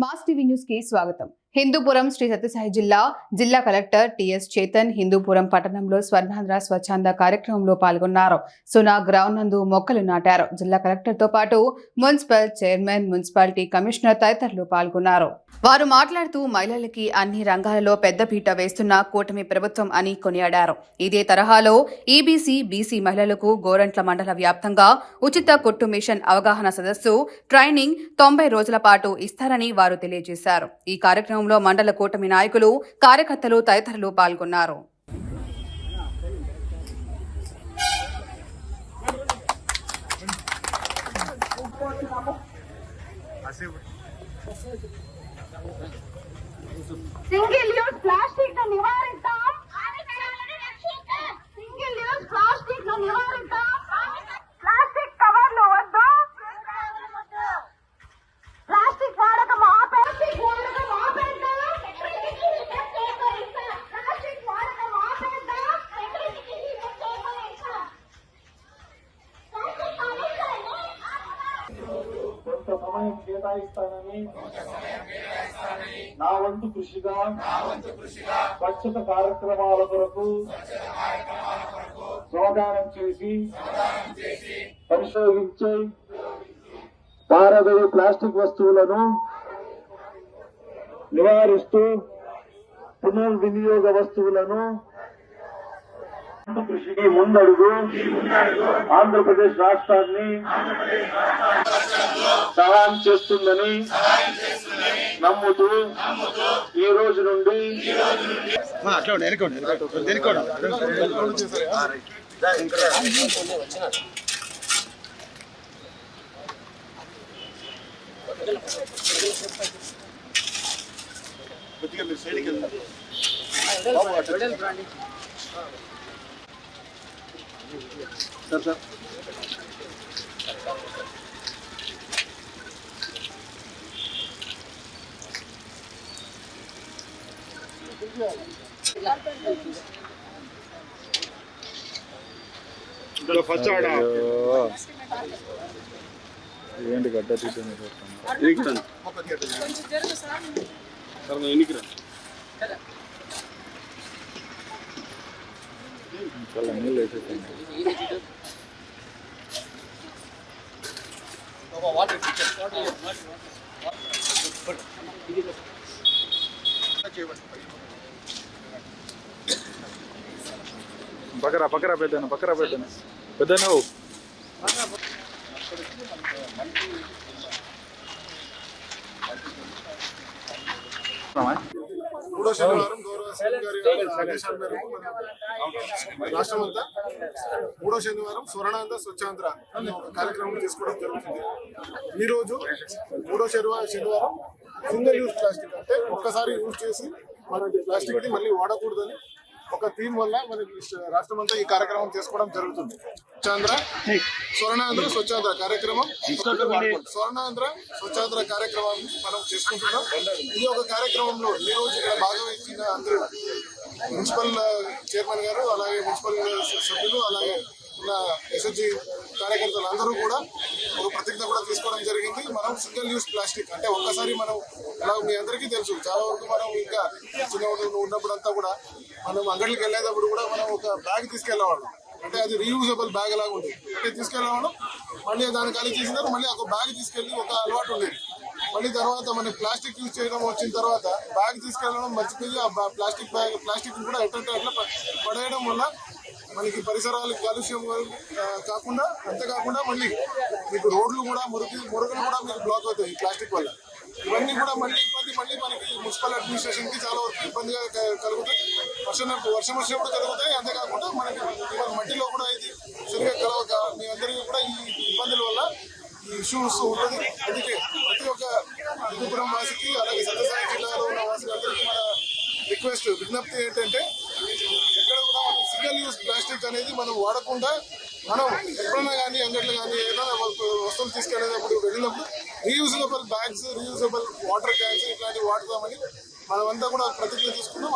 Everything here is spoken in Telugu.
మాస్ టీవీ న్యూస్ కి స్వాగతం హిందూపురం శ్రీ సత్యసాయి జిల్లా జిల్లా కలెక్టర్ టిఎస్ చేతన్ హిందూపురం పట్టణంలో స్వర్ణాంధ్ర స్వచ్ఛంద కార్యక్రమంలో పాల్గొన్నారు. సునా గ్రౌండ్ నందు మొక్కలు నాటారు. జిల్లా కలెక్టర్తో పాటు మున్సిపల్ చైర్మన్ మున్సిపాలిటీ కమిషనర్ తదితరులు పాల్గొన్నారు. వారు మాట్లాడుతూ మహిళలకి అన్ని రంగాలలో పెద్దపీట వేస్తున్న కూటమి ప్రభుత్వం అని కొనియాడారు. ఇదే తరహాలో ఈబీసీ బీసీ మహిళలకు గోరంట్ల మండల వ్యాప్తంగా ఉచిత కుట్టు మిషన్ అవగాహన సదస్సు ట్రైనింగ్ తొంభై రోజుల పాటు ఇస్తారని వారు తెలియజేశారు. ఈ కార్యక్రమం కార్యక్రమంలో మండల కూటమి నాయకులు కార్యకర్తలు తదితరులు పాల్గొన్నారు. సింగిల్ యూజ్ ప్లాస్టిక్ను నివారిద్దాం సింగిల్ యూజ్ ప్లాస్టిక్ను నివారిద్దాం ప్లాస్టిక్ కవర్లు వద్దు ప్లాస్టిక్ వాడకం ఆపే ప్లాస్టిక్ వాడకం ఆపేద్దాం ప్లాస్టిక్ వాడకం ఆపేద్దాం కొంత సమయం కేటాయిస్తానని నా వంతు కృషిగా స్వచ్ఛత కార్యక్రమాల కొరకు శ్రమదానం చేసి పరిశోధించే పారదోయి ప్లాస్టిక్ వస్తువులను నివారిస్తూ పునర్వినియోగ వస్తువులను కృషికి ముందడుగు ఆంధ్రప్రదేశ్ రాష్ట్రాన్ని సహాయం చేస్తుందని నమ్ముతూ ఈ రోజు నుండి కొద్దిగా మీరు సైడ్కి వెళ్తారు సార్ సార్. ఇందులో ఫస్ట్ ఆడ ఏంటి గడ్డ ఎనికిరండి సార్. నువ్వు చాలా నీళ్ళు వేసేసాను. పక్కరా పక్కరా పెద్దను పక్కరా పెద్దను పెద్దను మూడో శనివారం ఆదేశాల మేరకు మన రాష్ట్రం అంతా మూడో శనివారం స్వర్ణాంధ్ర స్వచ్ఛాంధ్ర అనే ఒక కార్యక్రమం తీసుకోవడం జరుగుతుంది. ఈ రోజు మూడో శనివారం శనివారం సింగిల్ యూజ్ ప్లాస్టిక్ అంటే ఒక్కసారి యూజ్ చేసి మన ప్లాస్టిక్ మళ్ళీ వాడకూడదని ఒక థీమ్ వల్ల మనకి రాష్ట్రం అంతా ఈ కార్యక్రమం చేసుకోవడం జరుగుతుంది. స్వచ్ఛాంధ్ర స్వర్ణాంధ్ర స్వచ్ఛాంధ్ర కార్యక్రమం. స్వర్ణాంధ్ర స్వచ్ఛాంధ్ర కార్యక్రమం మనం చేసుకుంటున్నాం. ఇది ఒక కార్యక్రమంలో ఈ రోజు ఇక్కడ భాగవహించిన అందరూ మున్సిపల్ చైర్మన్ గారు అలాగే మున్సిపల్ సభ్యులు అలాగే ఉన్న ఎస్ఎస్జి కార్యకర్తలు అందరూ కూడా ఒక ప్రతిజ్ఞ కూడా తీసుకోవడం జరిగింది. మనం సింగిల్ యూస్ ప్లాస్టిక్ అంటే ఒక్కసారి మనం అలా మీ అందరికీ తెలుసు చాలా వరకు మనం ఇంకా చిన్న ఉన్నప్పుడు అంతా కూడా మనం అంగడికి వెళ్ళేటప్పుడు కూడా మనం ఒక బ్యాగ్ తీసుకెళ్ళేవాళ్ళం. అంటే అది రీయూజబుల్ బ్యాగ్ లాగా ఉండేది. అంటే తీసుకెళ్ళేవాళ్ళం. మళ్ళీ దాన్ని ఖాళీ చేసిన మళ్ళీ ఒక బ్యాగ్ తీసుకెళ్ళి ఒక అలవాటు ఉండేది. మళ్ళీ తర్వాత మన ప్లాస్టిక్ యూజ్ చేయడం వచ్చిన తర్వాత బ్యాగ్ తీసుకెళ్ళడం మర్చిపోయి ఆ ప్లాస్టిక్ బ్యాగ్ ప్లాస్టిక్ కూడా ఎట్లా ఎట్లా పడేయడం వల్ల మనకి పరిసరాలు కాలుష్యం కాకుండా అంతేకాకుండా మళ్ళీ మీకు రోడ్లు కూడా మురికి మురుగులు కూడా మీకు బ్లాక్ అవుతాయి ప్లాస్టిక్ వల్ల. ఇవన్నీ కూడా మళ్ళీ ఇబ్బంది మళ్ళీ మనకి మున్సిపల్ అడ్మినిస్ట్రేషన్కి చాలా వరకు ఇబ్బందిగా కలుగుతాయి. వర్షం వర్షం వచ్చినప్పుడు కలుగుతాయి అంతేకాకుండా మనకి ఇవాళ మట్టిలో కూడా ఇది సరిగా కలవక మీ అందరికీ కూడా ఈ ఇబ్బందుల వల్ల ఈ ఇష్యూస్ ఉంటుంది అందుకే ప్రతి ఒక్క హిందూపురం వాసికి అలాగే సత్యసాయి జిల్లాలో ఉన్న వాసులందరికీ మన రిక్వెస్ట్ విజ్ఞప్తి ఏంటంటే సింగిల్ యూజ్ ప్లాస్టిక్ అనేది మనం వాడకుండా మనం ఎప్పుడైనా కానీ అంగట్లో కానీ ఏదైనా వస్తువులు తీసుకెళ్ళేటప్పుడు వెళ్ళినప్పుడు reusable bags reusable water cans ఇట్లాంటివి వాడదామని మనమంతా కూడా ప్రతిజ్ఞ తీసుకున్నాం.